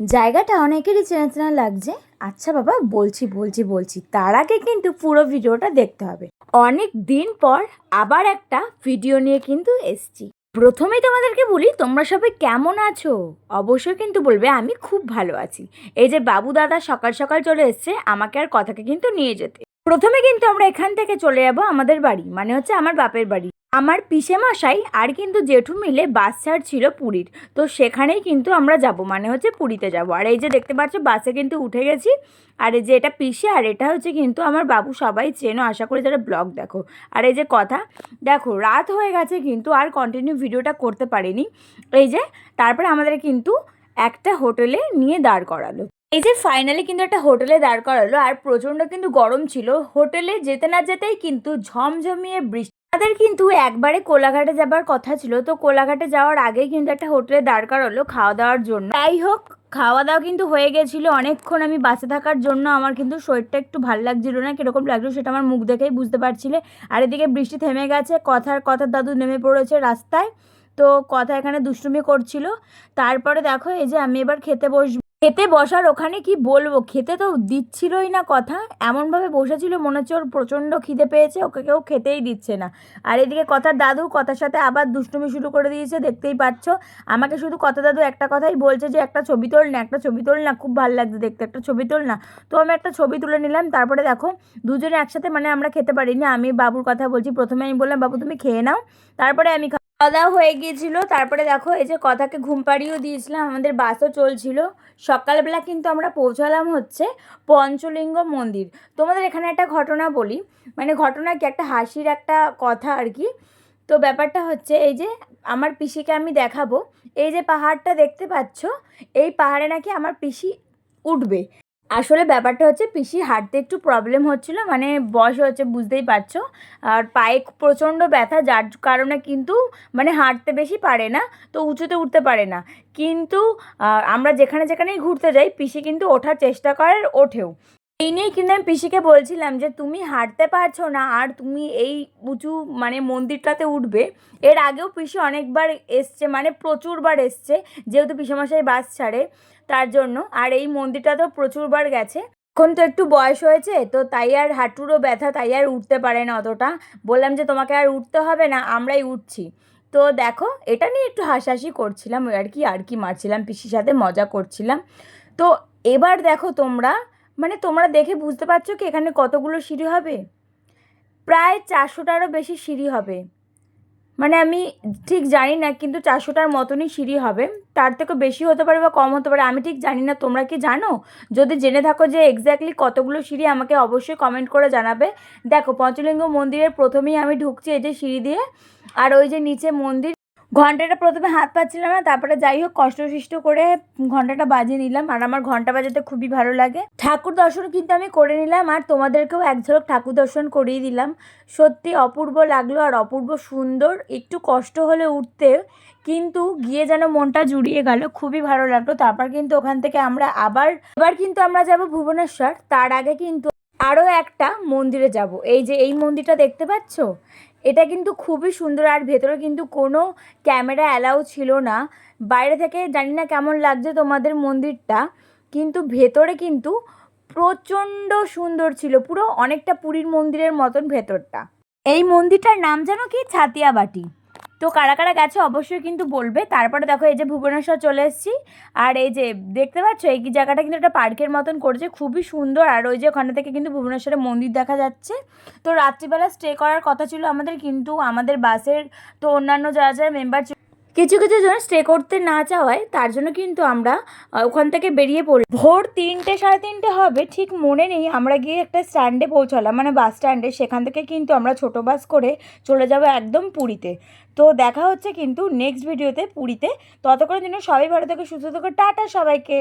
জায়গাটা অনেকেরই চেনা চেনা লাগছে। আচ্ছা বাবা, বলছি বলছি বলছি, তার আগে কিন্তু পুরো ভিডিওটা দেখতে হবে। অনেক দিন পর আবার একটা ভিডিও নিয়ে কিন্তু এসছি। প্রথমেই তোমাদেরকে বলি, তোমরা সবাই কেমন আছো? অবশ্যই কিন্তু বলবে, আমি খুব ভালো আছি। এই যে বাবু দাদা সকাল সকাল চলে এসছে, আমাকে আর কথাকে কিন্তু নিয়ে যেতে। প্রথমে কিন্তু আমরা এখান থেকে চলে যাব আমাদের বাড়ি মানে হচ্ছে আমার বাপের বাড়ি। আমার পিসে মশাই আর কিন্তু জেঠু মিলে বাস ছাড়ছিল পুরীর। তো সেখানেই কিন্তু আমরা যাব মানে হচ্ছে পুরীতে যাব। আর এই যে দেখতে পাচ্ছ, বাসে কিন্তু উঠে গেছি। আর এই যে এটা পিসে, আর এটা হচ্ছে কিন্তু আমার বাবু, সবাই চেনো। আশা করি যারা ব্লগ দেখো। আর এই যে কথা, দেখো, রাত হয়ে গেছে কিন্তু আর কন্টিনিউ ভিডিওটা করতে পারিনি। এই যে, তারপরে আমাদের কিন্তু একটা হোটেলে নিয়ে দাঁড় করালো। এই যে ফাইনালি কিন্তু একটা হোটেলে দাঁড় করালো, আর প্রচণ্ড কিন্তু গরম ছিল। হোটেলে যেতে না যেতেই কিন্তু ঝমঝমিয়ে বৃষ্টি আমাদের কিন্তু একবারে কোলাঘাটে যাবার কথা ছিল, তো কোলাঘাটে যাওয়ার আগে কিন্তু একটা হোটেলে দরকার হলো খাওয়া দাওয়ার জন্য। যাই হোক খাওয়া দাওয়া কিন্তু হয়ে গেছিল। অনেকক্ষণ আমি বাসে থাকার জন্য আমার কিন্তু শরীরটা একটু ভালো লাগছিল না, কীরকম লাগল সেটা আমার মুখ দেখেই বুঝতে পারছিলে। আর এদিকে বৃষ্টি থেমে গেছে, কথার কথার দাদু নেমে পড়েছে রাস্তায়, তো কথা এখানে দুষ্টুমি করছিল। তারপরে দেখো, এই যে আমি এবার খেতে বসবো খেতে বসার ওখানে কি বলব? খেতে তো দিচ্ছিলই না কথা। এমনভাবে বসেছিল, মনে হচ্ছে ওর প্রচণ্ড খিদে পেয়েছে, ওকে কেউ খেতেই দিচ্ছে না। আর এদিকে কথার দাদু, কথার সাথে আবার দুষ্টুমি শুরু করে দিয়েছে, দেখতেই পাচ্ছ। আমাকে শুধু কথা দাদু একটা কথাই বলছে যে, একটা ছবি তোল না, একটা ছবি তোল না, খুব ভালো লাগছে দেখতে, একটা ছবি তোল না। তো আমি একটা ছবি তুলে নিলাম, তারপরে দেখো, দুজনে একসাথে মানে আমরা খেতে পারিনি। আমি বাবুর কথা বলছি, প্রথমে আমি বললাম, বাবু তুমি খেয়ে নাও। তারপরে আমি খাওয়া হয়ে গিয়েছিল। তারপরে দেখো, এই যে কথাকে ঘুম পাড়িয়েও দিয়েছিলাম, আমাদের বাসও চলছিল। সকালবেলা কিন্তু আমরা পৌঁছালাম হচ্ছে পঞ্চলিঙ্গ মন্দির। তোমাদের এখানে একটা ঘটনা বলি। মানে ঘটনা কি? একটা হাসির একটা কথা আর কি। তো ব্যাপারটা হচ্ছে, এই যে আমার পিসিকে আমি দেখাবো। এই যে পাহাড়টা দেখতে পাচ্ছ, এই পাহাড়ে নাকি আমার পিসি উঠবে। আসলে ব্যাপারটা হচ্ছে পিসি হাঁটতে একটু প্রবলেম হচ্ছিল মানে বয়স হচ্ছে বুঝতেই পারছ। আর পায়ে প্রচণ্ড ব্যথা, যার কারণে কিন্তু মানে হাঁটতে বেশি পারে না, তো উঁচুতে উঠতে পারে না। কিন্তু আমরা যেখানে যেখানেই ঘুরতে যাই, পিসি কিন্তু ওঠার চেষ্টা করে, ওঠেও। এই নিয়েই কিন্তু আমি পিসিকে বলছিলাম যে, তুমি হাঁটতে পারছ না আর তুমি এই উঁচু মানে মন্দিরটাতে উঠবে। এর আগেও পিসি অনেকবার এসছে মানে প্রচুরবার এসছে, যেহেতু পিসেমশাই বাস ছাড়ে তার জন্য। আর এই মন্দিরটাতেও প্রচুরবার গেছে। এখন তো একটু বয়স হয়েছে, তো তাই আর হাঁটুরও ব্যথা, তাই আর উঠতে পারে না অতটা। বললাম যে, তোমাকে আর উঠতে হবে না, আমরাই উঠছি। তো দেখো, এটা নিয়ে একটু হাসাহাসি করছিলাম, আর কি আর কি মারছিলাম, পিসির সাথে মজা করছিলাম। তো এবার দেখো তোমরা মানে তোমরা দেখে বুঝতে পারছ কি এখানে কতগুলো সিঁড়ি হবে? প্রায় চারশোটারও বেশি সিঁড়ি হবে। মানে আমি ঠিক জানি না, কিন্তু চারশোটার মতনই সিঁড়ি হবে। তার থেকে বেশি হতে পারে বা কম হতে পারে, আমি ঠিক জানি না। তোমরা কি জানো? যদি জেনে থাকো যে এক্স্যাক্টলি কতগুলো সিঁড়ি আমাকে অবশ্যই কমেন্ট করে জানাবে। দেখো, পঞ্চলিঙ্গ মন্দিরের প্রথমেই আমি ঢুকছি এই যে সিঁড়ি দিয়ে। আর ওই যে নিচে মন্দির ঘন্টাটা প্রথমে হাত পাচ্ছিলাম না, তারপরে যাই হোক কষ্টসিষ্ট করে ঘন্টাটা বাজিয়ে নিলাম। আর আমার ঘণ্টা বাজাতে খুবই ভালো লাগে। ঠাকুর দর্শন কিন্তু আমি করে নিলাম, আর তোমাদেরকেও এক ঝলক ঠাকুর দর্শন করিয়ে দিলাম। সত্যি অপূর্ব লাগল আর অপূর্ব সুন্দর, একটু কষ্ট হলে উঠতে, কিন্তু গিয়ে যেন মনটা জুড়িয়ে গেল, খুবই ভালো লাগল। তারপর কিন্তু ওখান থেকে আমরা আবার, এবার কিন্তু আমরা যাব ভুবনেশ্বর, তার আগে কিন্তু আরও একটা মন্দিরে যাব। এই যে এই মন্দিরটা দেখতে পাচ্ছ? এটা কিন্তু খুবই সুন্দর আর ভেতরে কিন্তু কোনো ক্যামেরা অ্যালাউ ছিল না। বাইরে থেকে জানি না কেমন লাগছে তোমাদের মন্দিরটা, কিন্তু ভেতরে কিন্তু প্রচণ্ড সুন্দর ছিল, পুরো অনেকটা পুরীর মন্দিরের মতন ভেতরটা। এই মন্দিরটার নাম যেন কি? ছাতিয়াবাটি। তো কারা কারা গেছে অবশ্যই কিন্তু বলবে। তারপরে দেখো এই যে ভুবনেশ্বর চলে এসেছি। আর এই যে দেখতে পাচ্ছ, এই জায়গাটা কিন্তু একটা পার্কের মতন করেছে, খুবই সুন্দর। আর ওই যে ওখানে থেকে কিন্তু ভুবনেশ্বরের মন্দির দেখা যাচ্ছে। তো রাত্রিবেলা স্টে করার কথা ছিল আমাদের, কিন্তু আমাদের বাসের তো অন্যান্য যারা যারা মেম্বার কিছু কিছু জন স্টে করতে না চাওয়ায় তার জন্য কিন্তু আমরা ওখান থেকে বেরিয়ে পড়লাম ভোর তিনটে সাড়ে তিনটে হবে, ঠিক মনে নেই, আমরা গিয়ে একটা স্ট্যান্ডে পৌঁছালাম। মানে বাস স্ট্যান্ডে সেখান থেকে কিন্তু আমরা ছোট বাস করে চলে যাব একদম পুরীতে। তো দেখা হচ্ছে কিন্তু নেক্সট ভিডিওতে পুরীতে। ততক্ষণের জন্য সবাই ভালো থাকে, সুস্থ থাকো, টাটা সবাইকে।